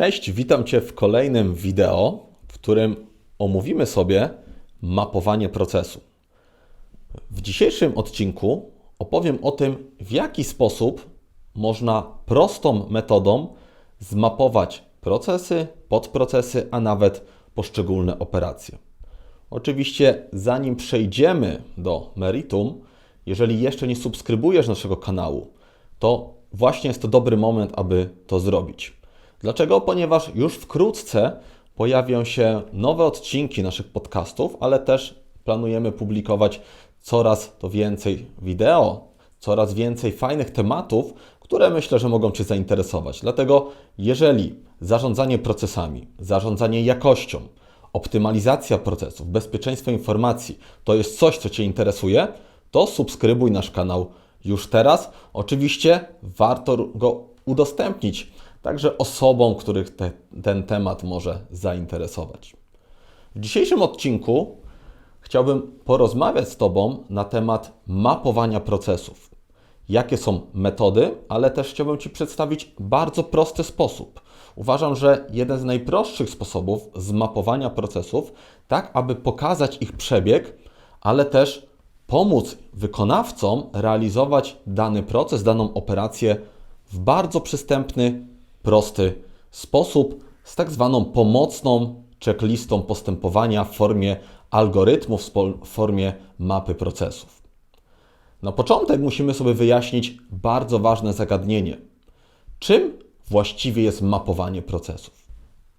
Cześć, witam Cię w kolejnym wideo, w którym omówimy sobie mapowanie procesu. W dzisiejszym odcinku opowiem o tym, w jaki sposób można prostą metodą zmapować procesy, podprocesy, a nawet poszczególne operacje. Oczywiście, zanim przejdziemy do meritum, jeżeli jeszcze nie subskrybujesz naszego kanału, to właśnie jest to dobry moment, aby to zrobić. Dlaczego? Ponieważ już wkrótce pojawią się nowe odcinki naszych podcastów, ale też planujemy publikować coraz to więcej wideo, coraz więcej fajnych tematów, które myślę, że mogą Cię zainteresować. Dlatego, jeżeli zarządzanie procesami, zarządzanie jakością, optymalizacja procesów, bezpieczeństwo informacji to jest coś, co Cię interesuje, to subskrybuj nasz kanał już teraz. Oczywiście warto go udostępnić także osobom, których te, ten temat może zainteresować. W dzisiejszym odcinku chciałbym porozmawiać z Tobą na temat mapowania procesów. Jakie są metody, ale też chciałbym Ci przedstawić bardzo prosty sposób. Uważam, że jeden z najprostszych sposobów zmapowania procesów, tak aby pokazać ich przebieg, ale też pomóc wykonawcom realizować dany proces, daną operację w bardzo przystępny, prosty sposób z tak zwaną pomocną checklistą postępowania w formie algorytmów, w formie mapy procesów. Na początek musimy sobie wyjaśnić bardzo ważne zagadnienie. Czym właściwie jest mapowanie procesów?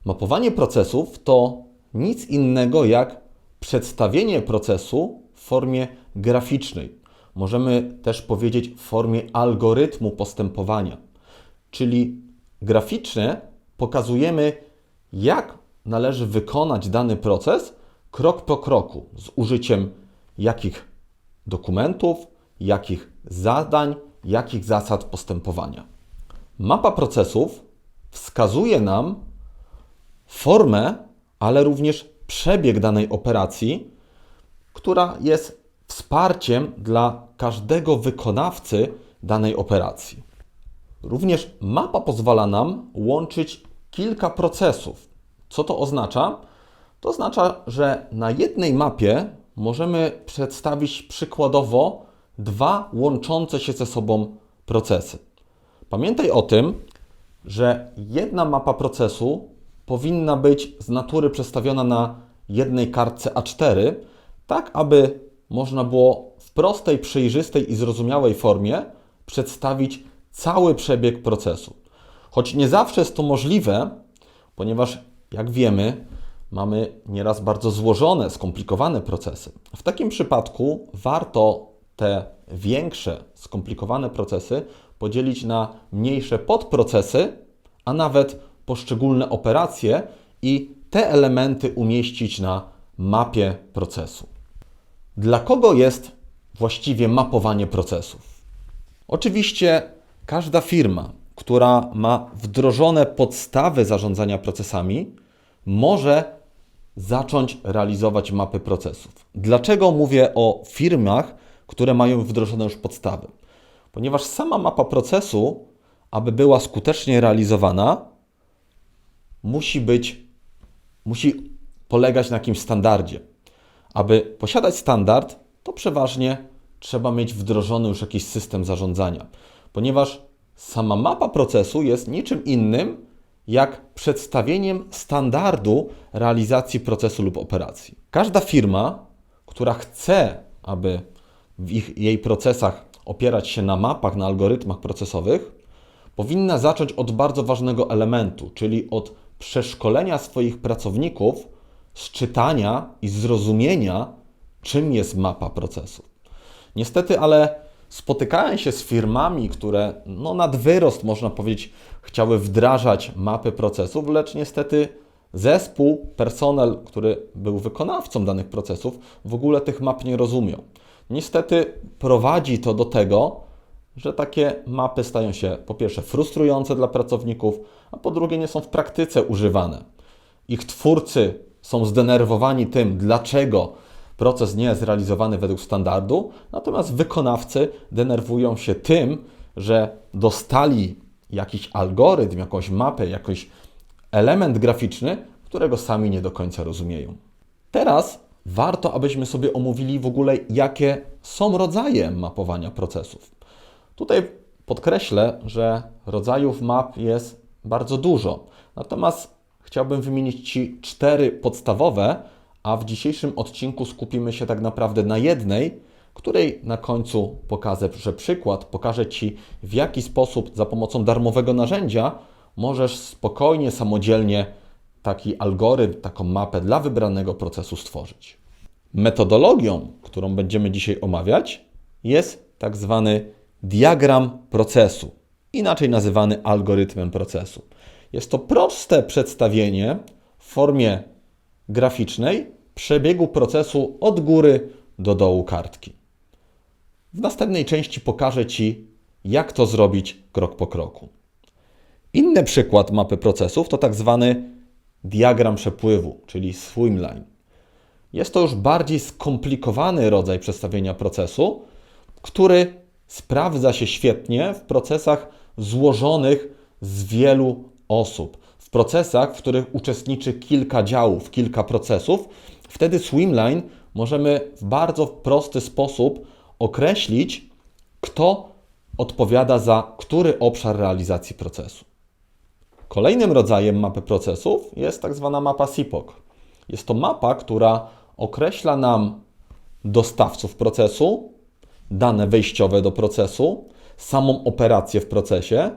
Mapowanie procesów to nic innego jak przedstawienie procesu w formie graficznej. Możemy też powiedzieć w formie algorytmu postępowania, czyli graficznie pokazujemy, jak należy wykonać dany proces krok po kroku, z użyciem jakich dokumentów, jakich zadań, jakich zasad postępowania. Mapa procesów wskazuje nam formę, ale również przebieg danej operacji, która jest wsparciem dla każdego wykonawcy danej operacji. Również mapa pozwala nam łączyć kilka procesów. Co to oznacza? To oznacza, że na jednej mapie możemy przedstawić przykładowo dwa łączące się ze sobą procesy. Pamiętaj o tym, że jedna mapa procesu powinna być z natury przedstawiona na jednej kartce A4, tak aby można było w prostej, przejrzystej i zrozumiałej formie przedstawić cały przebieg procesu. Choć nie zawsze jest to możliwe, ponieważ, jak wiemy, mamy nieraz bardzo złożone, skomplikowane procesy. W takim przypadku warto te większe, skomplikowane procesy podzielić na mniejsze podprocesy, a nawet poszczególne operacje i te elementy umieścić na mapie procesu. Dla kogo jest właściwie mapowanie procesów? Oczywiście każda firma, która ma wdrożone podstawy zarządzania procesami, może zacząć realizować mapy procesów. Dlaczego mówię o firmach, które mają wdrożone już podstawy? Ponieważ sama mapa procesu, aby była skutecznie realizowana, musi być, musi polegać na jakimś standardzie. Aby posiadać standard, to przeważnie trzeba mieć wdrożony już jakiś system zarządzania ponieważ sama mapa procesu jest niczym innym jak przedstawieniem standardu realizacji procesu lub operacji. Każda firma, która chce, aby w ich, jej procesach opierać się na mapach, na algorytmach procesowych, powinna zacząć od bardzo ważnego elementu, czyli od przeszkolenia swoich pracowników z czytania i zrozumienia, czym jest mapa procesu. Niestety, ale spotykałem się z firmami, które no, nad wyrost, można powiedzieć, chciały wdrażać mapy procesów, lecz niestety zespół, personel, który był wykonawcą danych procesów, w ogóle tych map nie rozumiał. Niestety prowadzi to do tego, że takie mapy stają się po pierwsze frustrujące dla pracowników, a po drugie nie są w praktyce używane. Ich twórcy są zdenerwowani tym, dlaczego proces nie jest realizowany według standardu, natomiast wykonawcy denerwują się tym, że dostali jakiś algorytm, jakąś mapę, jakąś element graficzny, którego sami nie do końca rozumieją. Teraz warto, abyśmy sobie omówili w ogóle, jakie są rodzaje mapowania procesów. Tutaj podkreślę, że rodzajów map jest bardzo dużo. Natomiast chciałbym wymienić Ci cztery podstawowe, a w dzisiejszym odcinku skupimy się tak naprawdę na jednej, której na końcu pokażę że przykład, pokażę Ci w jaki sposób za pomocą darmowego narzędzia możesz spokojnie, samodzielnie taki algorytm, taką mapę dla wybranego procesu stworzyć. Metodologią, którą będziemy dzisiaj omawiać, jest tak zwany diagram procesu, inaczej nazywany algorytmem procesu. Jest to proste przedstawienie w formie graficznej przebiegu procesu od góry do dołu kartki. W następnej części pokażę Ci, jak to zrobić krok po kroku. Inny przykład mapy procesów to tak zwany diagram przepływu, czyli swimline. Jest to już bardziej skomplikowany rodzaj przedstawienia procesu, który sprawdza się świetnie w procesach złożonych z wielu osób. Procesach, w których uczestniczy kilka działów, kilka procesów, wtedy swimline możemy w bardzo prosty sposób określić, kto odpowiada za który obszar realizacji procesu. Kolejnym rodzajem mapy procesów jest tak zwana mapa SIPOC. Jest to mapa, która określa nam dostawców procesu, dane wejściowe do procesu, samą operację w procesie,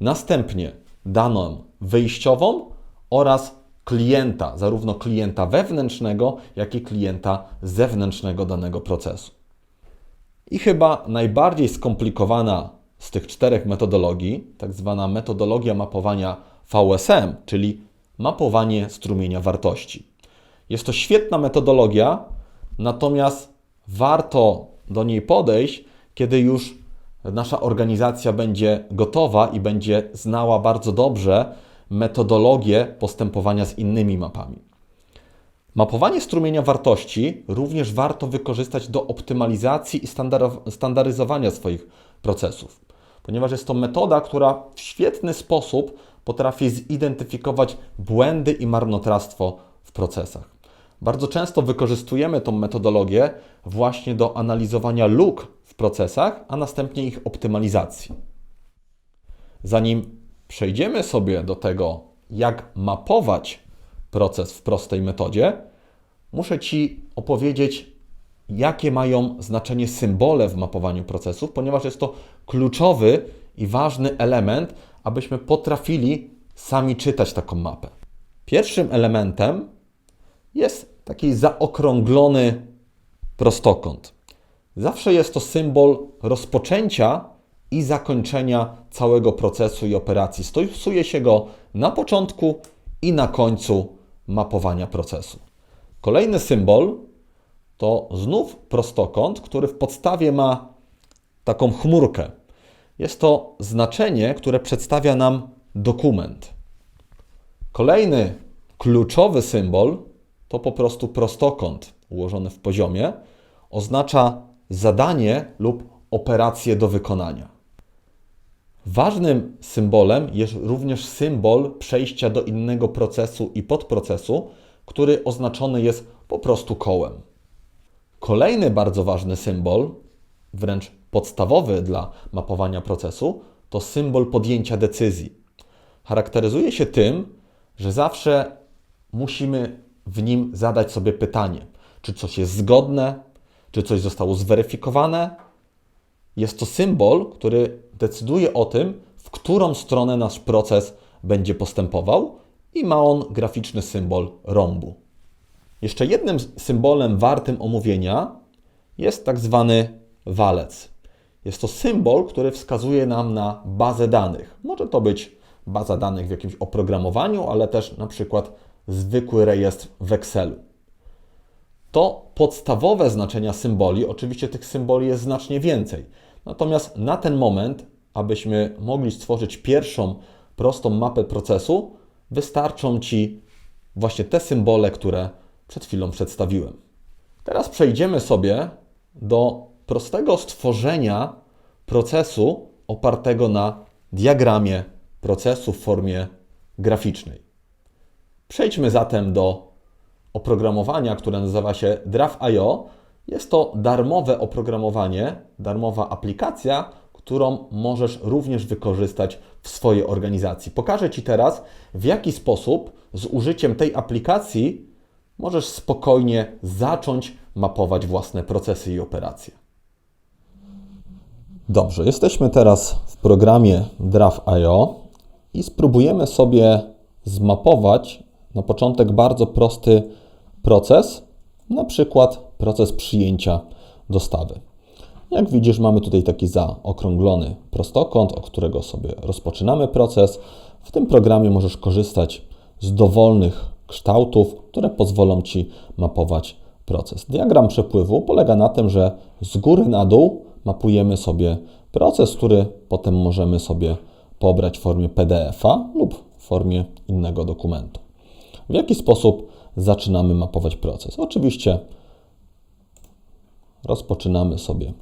następnie daną wyjściową oraz klienta, zarówno klienta wewnętrznego, jak i klienta zewnętrznego danego procesu. I chyba najbardziej skomplikowana z tych czterech metodologii, tak zwana metodologia mapowania VSM, czyli mapowanie strumienia wartości. Jest to świetna metodologia, natomiast warto do niej podejść, kiedy już nasza organizacja będzie gotowa i będzie znała bardzo dobrze metodologię postępowania z innymi mapami. Mapowanie strumienia wartości również warto wykorzystać do optymalizacji i standaryzowania swoich procesów, ponieważ jest to metoda, która w świetny sposób potrafi zidentyfikować błędy i marnotrawstwo w procesach. Bardzo często wykorzystujemy tą metodologię właśnie do analizowania luk w procesach, a następnie ich optymalizacji. Zanim przejdziemy sobie do tego, jak mapować proces w prostej metodzie, muszę Ci opowiedzieć, jakie mają znaczenie symbole w mapowaniu procesów, ponieważ jest to kluczowy i ważny element, abyśmy potrafili sami czytać taką mapę. Pierwszym elementem jest taki zaokrąglony prostokąt. Zawsze jest to symbol rozpoczęcia i zakończenia całego procesu i operacji. Stosuje się go na początku i na końcu mapowania procesu. Kolejny symbol to znów prostokąt, który w podstawie ma taką chmurkę. Jest to znaczenie, które przedstawia nam dokument. Kolejny kluczowy symbol to po prostu prostokąt ułożony w poziomie. Oznacza zadanie lub operację do wykonania. Ważnym symbolem jest również symbol przejścia do innego procesu i podprocesu, który oznaczony jest po prostu kołem. Kolejny bardzo ważny symbol, wręcz podstawowy dla mapowania procesu, to symbol podjęcia decyzji. Charakteryzuje się tym, że zawsze musimy w nim zadać sobie pytanie, czy coś jest zgodne, czy coś zostało zweryfikowane. Jest to symbol, który decyduje o tym, w którą stronę nasz proces będzie postępował i ma on graficzny symbol rąbu. Jeszcze jednym symbolem wartym omówienia jest tak zwany walec. Jest to symbol, który wskazuje nam na bazę danych. Może to być baza danych w jakimś oprogramowaniu, ale też na przykład zwykły rejestr w Excelu. To podstawowe znaczenia symboli, oczywiście tych symboli jest znacznie więcej. Natomiast na ten moment, abyśmy mogli stworzyć pierwszą prostą mapę procesu, wystarczą Ci właśnie te symbole, które przed chwilą przedstawiłem. Teraz przejdziemy sobie do prostego stworzenia procesu opartego na diagramie procesu w formie graficznej. Przejdźmy zatem do oprogramowania, które nazywa się Draft.io. Jest to darmowe oprogramowanie, darmowa aplikacja, którą możesz również wykorzystać w swojej organizacji. Pokażę Ci teraz, w jaki sposób z użyciem tej aplikacji możesz spokojnie zacząć mapować własne procesy i operacje. Dobrze, jesteśmy teraz w programie Draft.io i spróbujemy sobie zmapować na początek bardzo prosty proces, na przykład proces przyjęcia dostawy. Jak widzisz, mamy tutaj taki zaokrąglony prostokąt, od którego sobie rozpoczynamy proces. W tym programie możesz korzystać z dowolnych kształtów, które pozwolą Ci mapować proces. Diagram przepływu polega na tym, że z góry na dół mapujemy sobie proces, który potem możemy sobie pobrać w formie PDF-a lub w formie innego dokumentu. W jaki sposób zaczynamy mapować proces? Oczywiście rozpoczynamy sobie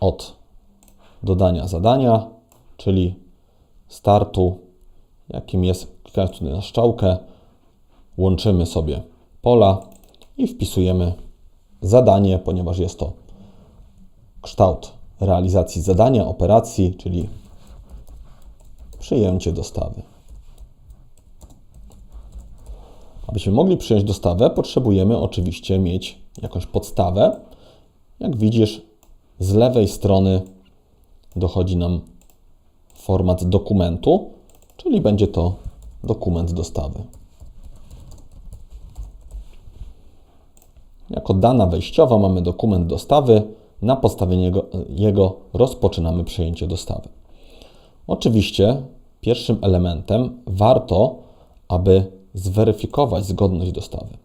od dodania zadania, czyli startu, jakim jest klikając tutaj na strzałkę, łączymy sobie pola i wpisujemy zadanie, ponieważ jest to kształt realizacji zadania, operacji, czyli przyjęcie dostawy. Abyśmy mogli przyjąć dostawę, potrzebujemy oczywiście mieć jakąś podstawę. Jak widzisz, z lewej strony dochodzi nam format dokumentu, czyli będzie to dokument dostawy. Jako dana wejściowa mamy dokument dostawy, na podstawie niego, jego rozpoczynamy przejęcie dostawy. Oczywiście pierwszym elementem warto, aby zweryfikować zgodność dostawy.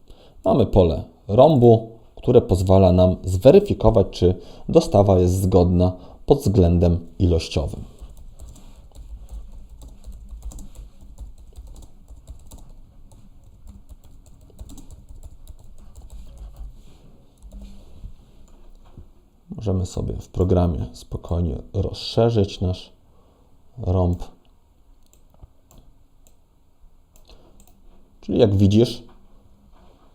Mamy pole rąbu, które pozwala nam zweryfikować, czy dostawa jest zgodna pod względem ilościowym. Możemy sobie w programie spokojnie rozszerzyć nasz rąb. Czyli jak widzisz,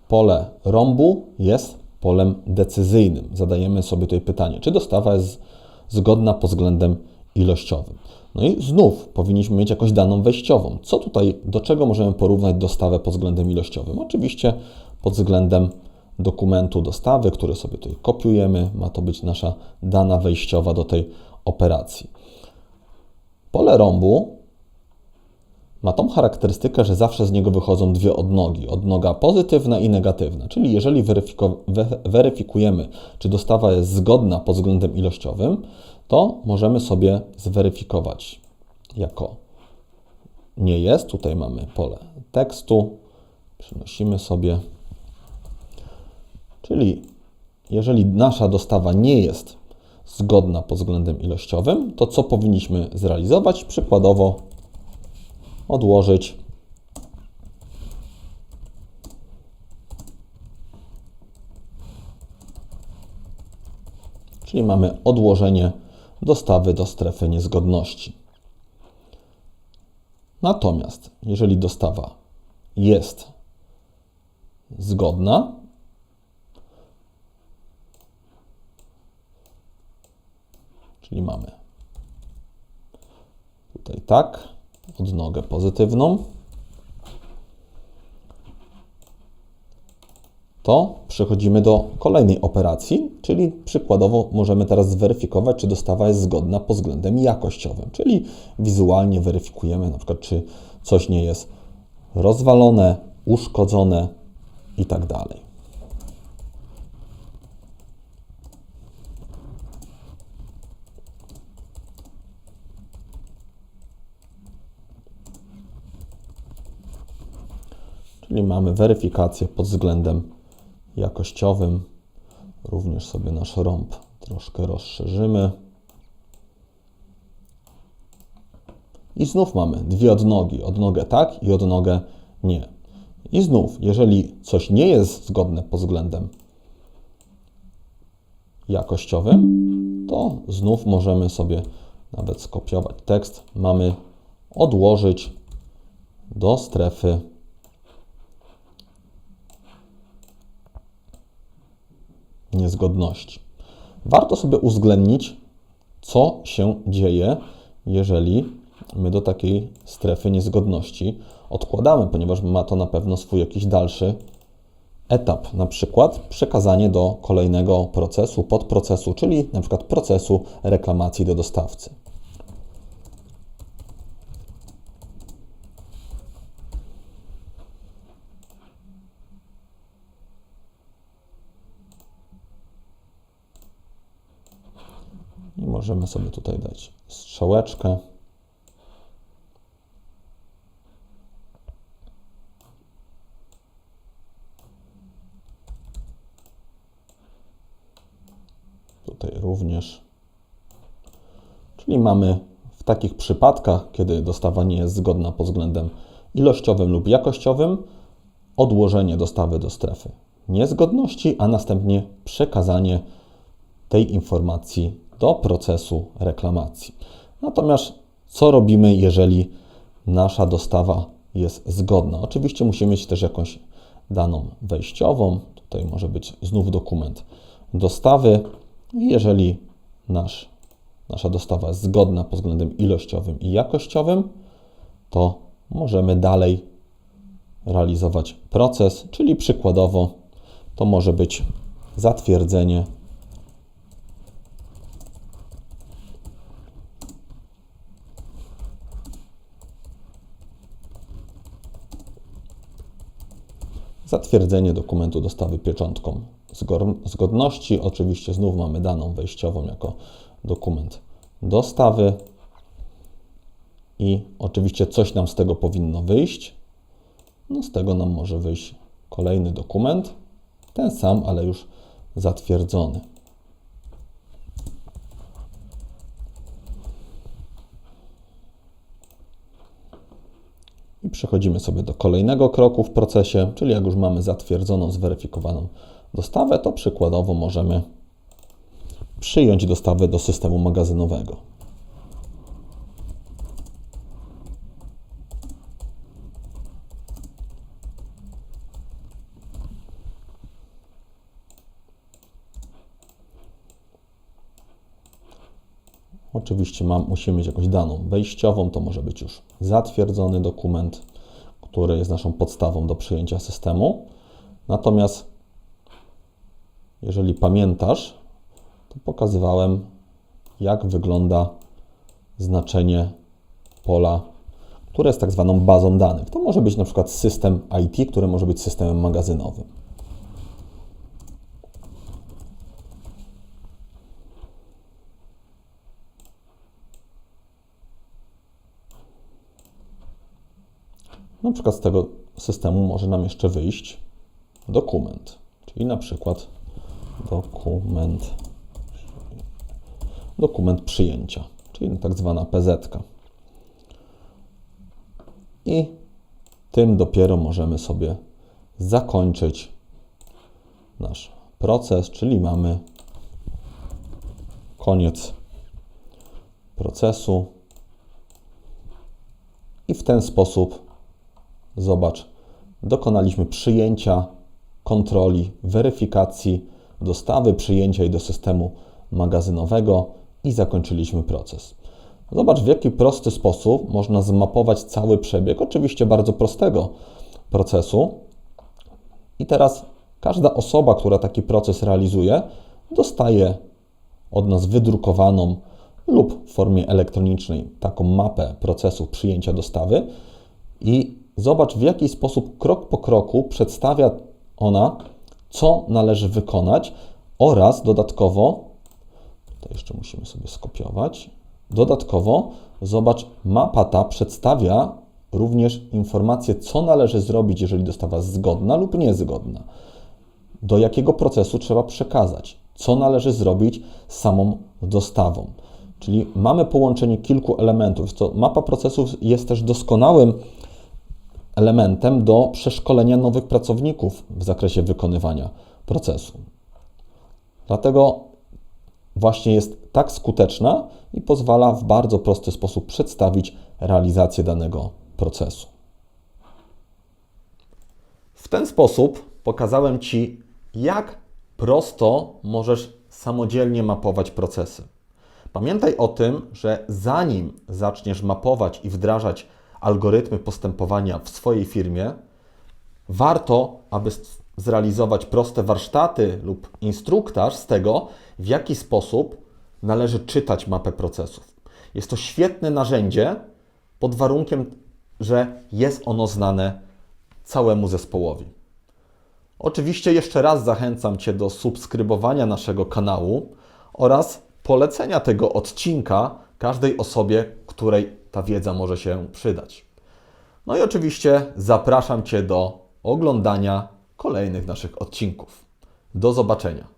pole rąbu jest polem decyzyjnym. Zadajemy sobie tutaj pytanie, czy dostawa jest zgodna pod względem ilościowym. No i znów powinniśmy mieć jakąś daną wejściową. Co tutaj, do czego możemy porównać dostawę pod względem ilościowym? Oczywiście pod względem dokumentu dostawy, który sobie tutaj kopiujemy. Ma to być nasza dana wejściowa do tej operacji. Pole rąbu ma tą charakterystykę, że zawsze z niego wychodzą dwie odnogi. Odnoga pozytywna i negatywna. Czyli jeżeli weryfikujemy, czy dostawa jest zgodna pod względem ilościowym, to możemy sobie zweryfikować jako nie jest. Tutaj mamy pole tekstu. Przynosimy sobie Czyli jeżeli nasza dostawa nie jest zgodna pod względem ilościowym, to co powinniśmy zrealizować? Przykładowo odłożyć Czyli mamy odłożenie dostawy do strefy niezgodności. Natomiast jeżeli dostawa jest zgodna, Czyli mamy tutaj tak, odnogę pozytywną. To przechodzimy do kolejnej operacji, czyli przykładowo możemy teraz zweryfikować, czy dostawa jest zgodna pod względem jakościowym, czyli wizualnie weryfikujemy na przykład, czy coś nie jest rozwalone, uszkodzone i tak dalej. Czyli mamy weryfikację pod względem jakościowym. Również sobie nasz rąb troszkę rozszerzymy. I znów mamy dwie odnogi, odnogę tak i odnogę nie. I znów, jeżeli coś nie jest zgodne pod względem jakościowym, to znów możemy sobie nawet skopiować tekst. Mamy odłożyć do strefy niezgodności. Warto sobie uwzględnić, co się dzieje, jeżeli my do takiej strefy niezgodności odkładamy, ponieważ ma to na pewno swój jakiś dalszy etap, na przykład przekazanie do kolejnego procesu, podprocesu, czyli na przykład procesu reklamacji do dostawcy. I możemy sobie tutaj dać strzałeczkę. Tutaj również. Czyli mamy w takich przypadkach, kiedy dostawa nie jest zgodna pod względem ilościowym lub jakościowym, odłożenie dostawy do strefy niezgodności, a następnie przekazanie tej informacji do procesu reklamacji. Natomiast co robimy, jeżeli nasza dostawa jest zgodna? Oczywiście musimy mieć też jakąś daną wejściową. Tutaj może być znów dokument dostawy. Jeżeli nasz, nasza dostawa jest zgodna pod względem ilościowym i jakościowym, to możemy dalej realizować proces, czyli przykładowo to może być zatwierdzenie zatwierdzenie dokumentu dostawy pieczątką zgodności. Oczywiście znów mamy daną wejściową jako dokument dostawy i oczywiście coś nam z tego powinno wyjść. No z tego nam może wyjść kolejny dokument, ten sam, ale już zatwierdzony. I przechodzimy sobie do kolejnego kroku w procesie, czyli jak już mamy zatwierdzoną, zweryfikowaną dostawę, to przykładowo możemy przyjąć dostawę do systemu magazynowego. Oczywiście mam, musimy mieć jakąś daną wejściową, to może być już zatwierdzony dokument, który jest naszą podstawą do przyjęcia systemu. Natomiast jeżeli pamiętasz, to pokazywałem, jak wygląda znaczenie pola, które jest tak zwaną bazą danych. To może być na przykład system IT, który może być systemem magazynowym. Na przykład z tego systemu może nam jeszcze wyjść dokument, czyli na przykład dokument, dokument przyjęcia, czyli tak zwana PZ. I tym dopiero możemy sobie zakończyć nasz proces, czyli mamy koniec procesu i w ten sposób Zobacz, dokonaliśmy przyjęcia, kontroli, weryfikacji, dostawy, przyjęcia i do systemu magazynowego i zakończyliśmy proces. Zobacz, w jaki prosty sposób można zmapować cały przebieg, oczywiście bardzo prostego procesu. I teraz każda osoba, która taki proces realizuje, dostaje od nas wydrukowaną lub w formie elektronicznej taką mapę procesu przyjęcia dostawy i Zobacz, w jaki sposób krok po kroku przedstawia ona, co należy wykonać oraz dodatkowo, to jeszcze musimy sobie skopiować, dodatkowo zobacz, mapa ta przedstawia również informację, co należy zrobić, jeżeli dostawa jest zgodna lub niezgodna. Do jakiego procesu trzeba przekazać, co należy zrobić z samą dostawą. Czyli mamy połączenie kilku elementów. To mapa procesów jest też doskonałym elementem do przeszkolenia nowych pracowników w zakresie wykonywania procesu. Dlatego właśnie jest tak skuteczna i pozwala w bardzo prosty sposób przedstawić realizację danego procesu. W ten sposób pokazałem Ci, jak prosto możesz samodzielnie mapować procesy. Pamiętaj o tym, że zanim zaczniesz mapować i wdrażać algorytmy postępowania w swojej firmie, warto, aby zrealizować proste warsztaty lub instruktaż z tego, w jaki sposób należy czytać mapę procesów. Jest to świetne narzędzie pod warunkiem, że jest ono znane całemu zespołowi. Oczywiście jeszcze raz zachęcam Cię do subskrybowania naszego kanału oraz polecenia tego odcinka każdej osobie, której ta wiedza może się przydać. No i oczywiście zapraszam Cię do oglądania kolejnych naszych odcinków. Do zobaczenia.